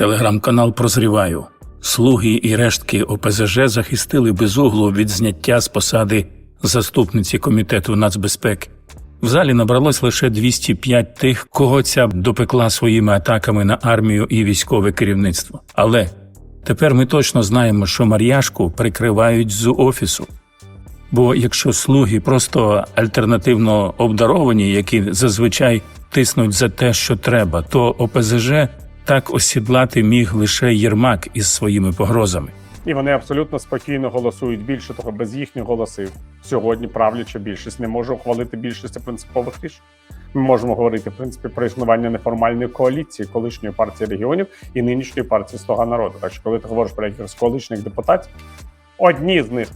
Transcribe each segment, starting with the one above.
Телеграм-канал Прозріваю. Слуги і рештки ОПЗЖ захистили безуглу від зняття з посади заступниці комітету нацбезпеки. В залі набралось лише 205 тих, кого ця допекла своїми атаками на армію і військове керівництво. Але тепер ми точно знаємо, що Мар'яшку прикривають з офісу. Бо якщо слуги просто альтернативно обдаровані, які зазвичай тиснуть за те, що треба, то ОПЗЖ так осідлати міг лише Єрмак із своїми погрозами. І вони абсолютно спокійно голосують. Більше того, без їхніх голосів сьогодні правляча більшість не може ухвалити більшості принципових рішень. Ми можемо говорити в принципі про існування неформальної коаліції колишньої партії регіонів і нинішньої партії Слуга народу. Так що, коли ти говориш про якихось колишніх депутатів, одні з них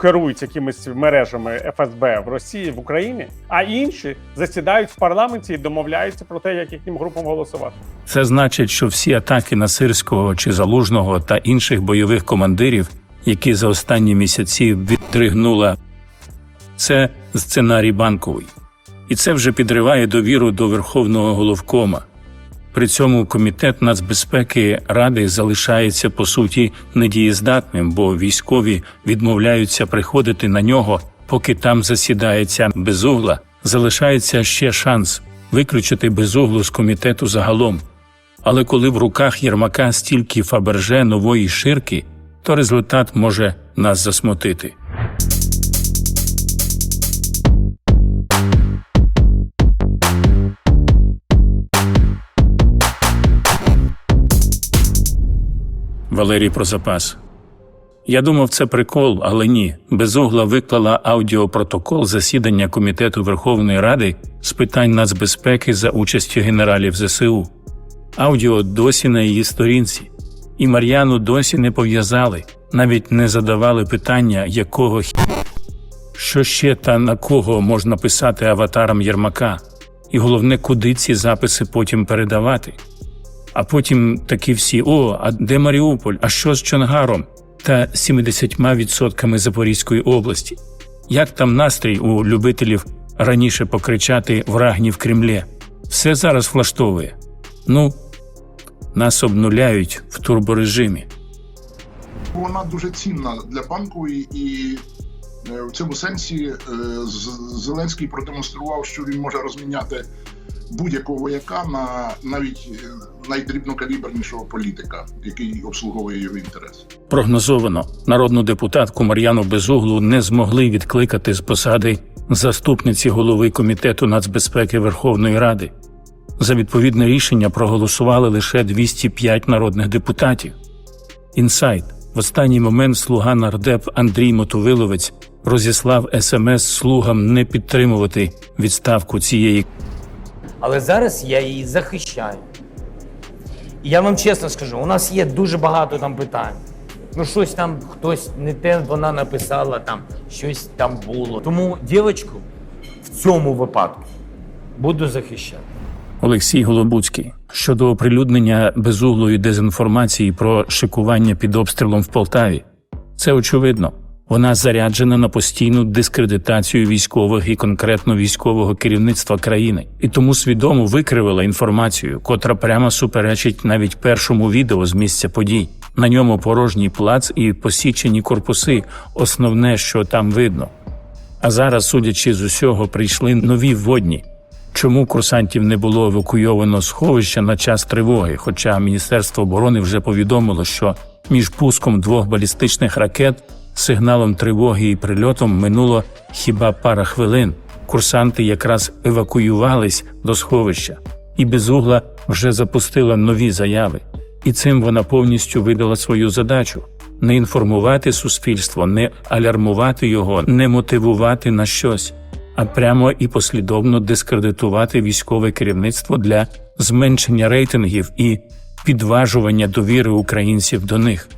керують якимись мережами ФСБ в Росії в Україні, а інші засідають в парламенті і домовляються про те, як їхнім групам голосувати. Це значить, що всі атаки на Сирського чи Залужного та інших бойових командирів, які за останні місяці відтригнула, це сценарій банковий. І це вже підриває довіру до Верховного головкома. При цьому комітет нацбезпеки Ради залишається по суті недієздатним, бо військові відмовляються приходити на нього, поки там засідається безугла. Залишається ще шанс виключити безуглу з комітету загалом. Але коли в руках Єрмака стільки фаберже нової ширки, то результат може нас засмутити. Валерій про запас. Я думав, це прикол, але ні. Безугла виклала аудіопротокол засідання Комітету Верховної Ради з питань нацбезпеки за участю генералів ЗСУ. Аудіо досі на її сторінці, і Мар'яну досі не пов'язали, навіть не задавали питання, якого хі... що ще та на кого можна писати аватарам Єрмака, і головне, куди ці записи потім передавати. А потім такі всі: о, а де Маріуполь? А що з Чонгаром? Та 70% Запорізької області. Як там настрій у любителів раніше покричати врагні в Кремлі? Все зараз влаштовує. Ну, нас обнуляють в турборежимі. вона дуже цінна для банкової, і е, в цьому сенсі е, Зеленський продемонстрував, що він може розміняти будь-якого вояка на навіть е, найдрібнокалібернішого політика, який обслуговує його інтереси. Прогнозовано, народну депутатку Мар'яну Безуглу не змогли відкликати з посади заступниці голови комітету нацбезпеки Верховної Ради. За відповідне рішення проголосували лише 205 народних депутатів. Інсайт в останній момент слуга нардеп Андрій Мотовиловець розіслав смс слугам не підтримувати відставку цієї Але зараз я її захищаю. І я вам чесно скажу, у нас є дуже багато там питань. Ну, щось там хтось не те вона написала, там щось там було. Тому дівчинку в цьому випадку буду захищати. Олексій Голобуцький щодо оприлюднення безуглої дезінформації про шикування під обстрілом в Полтаві. Це очевидно. Вона заряджена на постійну дискредитацію військових і конкретно військового керівництва країни, і тому свідомо викривила інформацію, котра прямо суперечить навіть першому відео з місця подій. На ньому порожній плац і посічені корпуси. Основне, що там видно. А зараз, судячи з усього, прийшли нові водні. Чому курсантів не було евакуйовано сховища на час тривоги? Хоча Міністерство оборони вже повідомило, що між пуском двох балістичних ракет, сигналом тривоги і прильотом минуло хіба пара хвилин. Курсанти якраз евакуювались до сховища, і безугла вже запустила нові заяви. І цим вона повністю видала свою задачу не інформувати суспільство, не алярмувати його, не мотивувати на щось а прямо і послідовно дискредитувати військове керівництво для зменшення рейтингів і підважування довіри українців до них.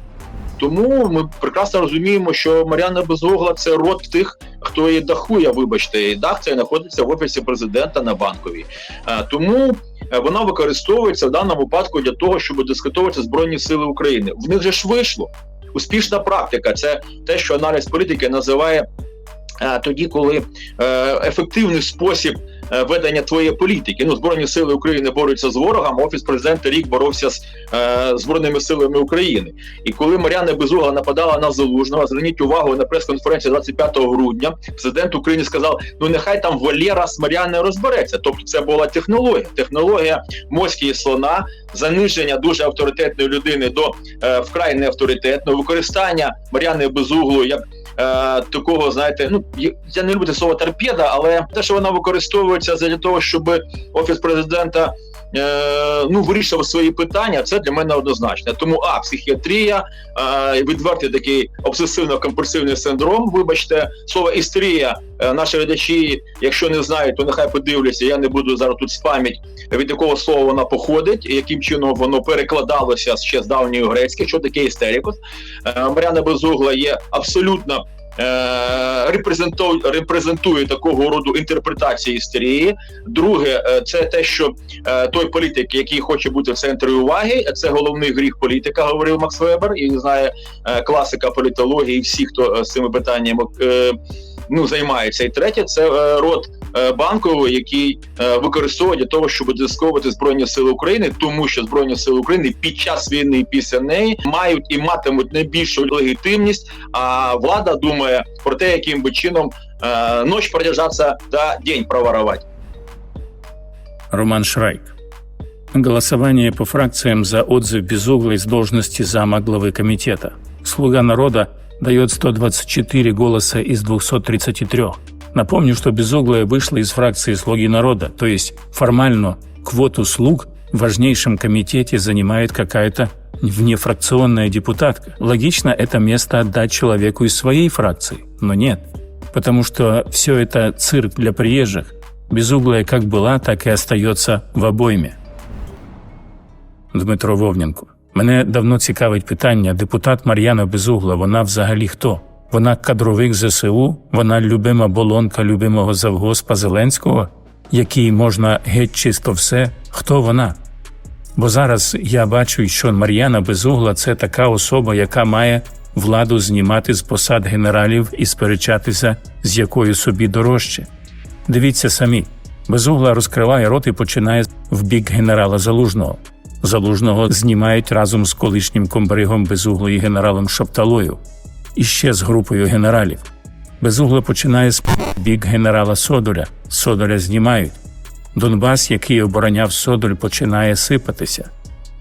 Тому ми прекрасно розуміємо, що Мар'яна Безугла це род тих, хто її дахує. Вибачте, і дах це знаходиться в офісі президента на банковій. Е, Тому е, вона використовується в даному випадку для того, щоб дискредитувати збройні сили України. В них же ж вийшло. Успішна практика це те, що аналіз політики називає е, тоді, коли ефективний спосіб ведення твоєї політики. Ну, збройні сили України борються з ворогом. Офіс президента рік боровся з е, збройними силами України. І коли Мар'яна Безугла нападала на залужного, зверніть увагу на прес-конференції 25 грудня. Президент України сказав: ну нехай там Валєра з Мар'яною розбереться. Тобто, це була технологія, технологія моські слона, заниження дуже авторитетної людини до е, вкрай неавторитетного використання Мар'яни Безуглої як е, такого, знаєте, ну я- не люблю слово торпеда, але те, що вона використовується для того, щоб офіс президента. Е, ну, вирішував свої питання, це для мене однозначно. Тому а психіатрія, е, відвертий такий обсесивно-компульсивний синдром. Вибачте, слово істерія. е, наші глядачі, якщо не знають, то нехай подивляться. Я не буду зараз тут спам'ять, від якого слова вона походить, яким чином воно перекладалося ще з давньої грецьки, що таке істерикус. Е, Мар'яна Безугла є абсолютно. Е, репрезентує такого роду інтерпретації істерії. Друге, е, це те, що е, той політик, який хоче бути в центрі уваги, це головний гріх політика, говорив Макс Вебер, і знає класика політології, всі, хто з цими питаннями ну займається. І третє, це род е, банковий, який е, використовує для того, щоб дисковувати збройні сили України, тому що збройні сили України під час війни і після неї мають і матимуть найбільшу легітимність. А влада думає про те, яким би чином е, ночь продержаться та день проворовать. Роман Шрайк. Голосование по фракциям за отзыв Безуглой с должности зама главы комитета. «Слуга народа» дает 124 голоса из 233. Напомню, что Безуглая вышла из фракции «Слуги народа», то есть формально квоту слуг в важнейшем комитете занимает какая-то внефракционная депутатка. Логично это место отдать человеку из своей фракции, но нет. Потому что все это цирк для приезжих. Безуглая как была, так и остается в обойме. Дмитро Вовненко. Мене давно цікавить питання. Депутат Мар'яна Безугла, вона взагалі хто? Вона кадровик ЗСУ, вона любима болонка любимого завгоспа Зеленського, якій можна геть чисто все. Хто вона? Бо зараз я бачу, що Мар'яна Безугла це така особа, яка має владу знімати з посад генералів і сперечатися, з якою собі дорожче. Дивіться самі. Безугла розкриває рот і починає в бік генерала Залужного. Залужного знімають разом з колишнім комбригом Безуглої генералом Шапталою і ще з групою генералів. Безугла починає з бік генерала Содоля. Содоля знімають. Донбас, який обороняв Содоль, починає сипатися.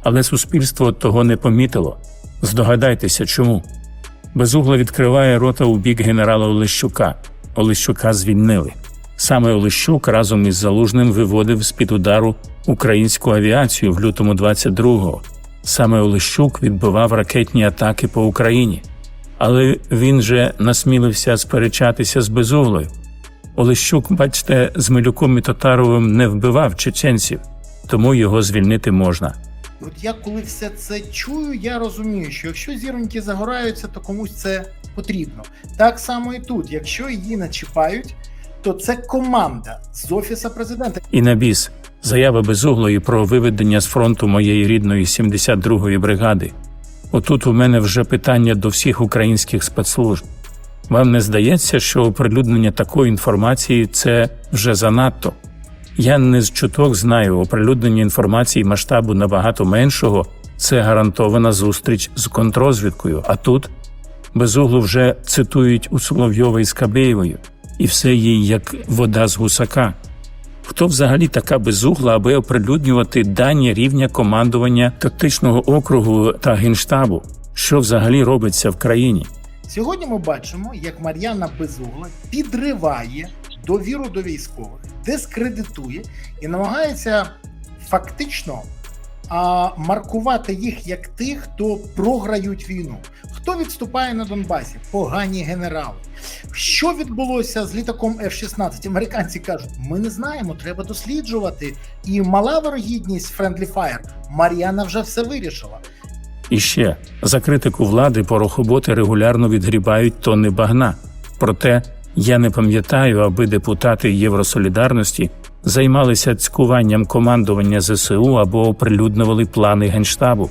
Але суспільство того не помітило. Здогадайтеся, чому. Безугла відкриває рота у бік генерала Олещука. Олещука звільнили. Саме Олещук разом із Залужним виводив з-під удару українську авіацію в лютому 22-го. Саме Олещук відбивав ракетні атаки по Україні. Але він же насмілився сперечатися з Безуглою. Олещук, бачите, з Милюком і Татаровим не вбивав чеченців, тому його звільнити можна. От я коли все це чую, я розумію, що якщо зіроньки загораються, то комусь це потрібно. Так само і тут, якщо її начіпають, то це команда з офіса президента. І на біс заява безуглої про виведення з фронту моєї рідної 72-ї бригади. Отут у мене вже питання до всіх українських спецслужб. Вам не здається, що оприлюднення такої інформації це вже занадто? Я не з чуток знаю, оприлюднення інформації масштабу набагато меншого це гарантована зустріч з контрозвідкою. А тут безуглу вже цитують у Соловйова із Кабєєвою, і все їй як вода з гусака. Хто взагалі така безугла, аби оприлюднювати дані рівня командування тактичного округу та генштабу? Що взагалі робиться в країні? Сьогодні ми бачимо, як Мар'яна Безугла підриває довіру до військових, дискредитує і намагається фактично а, маркувати їх як тих, хто програють війну. Хто відступає на Донбасі? Погані генерали. Що відбулося з літаком F-16? Американці кажуть, ми не знаємо, треба досліджувати. І мала вирогідність Friendly Fire. Мар'яна вже все вирішила. І ще за критику влади порохоботи регулярно відгрібають тонни багна. Проте я не пам'ятаю, аби депутати Євросолідарності займалися цькуванням командування ЗСУ або оприлюднювали плани генштабу.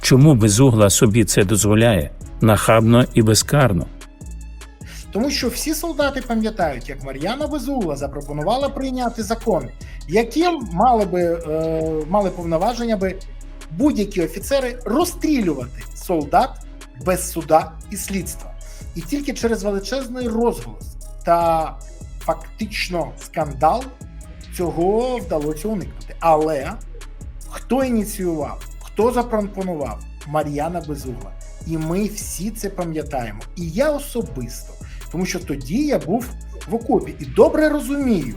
Чому безугла собі це дозволяє нахабно і безкарно? Тому що всі солдати пам'ятають, як Мар'яна Безугла запропонувала прийняти закон, яким мали би е, мали повноваження би будь-які офіцери розстрілювати солдат без суда і слідства. І тільки через величезний розголос та фактично скандал цього вдалося уникнути. Але хто ініціював, хто запропонував Мар'яна Безугла. І ми всі це пам'ятаємо. І я особисто, тому що тоді я був в окопі і добре розумію,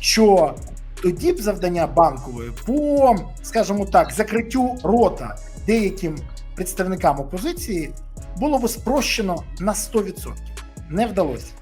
що тоді б завдання банкової по, скажімо так, закриттю рота деяким представникам опозиції було б спрощено на 100%. Не вдалося.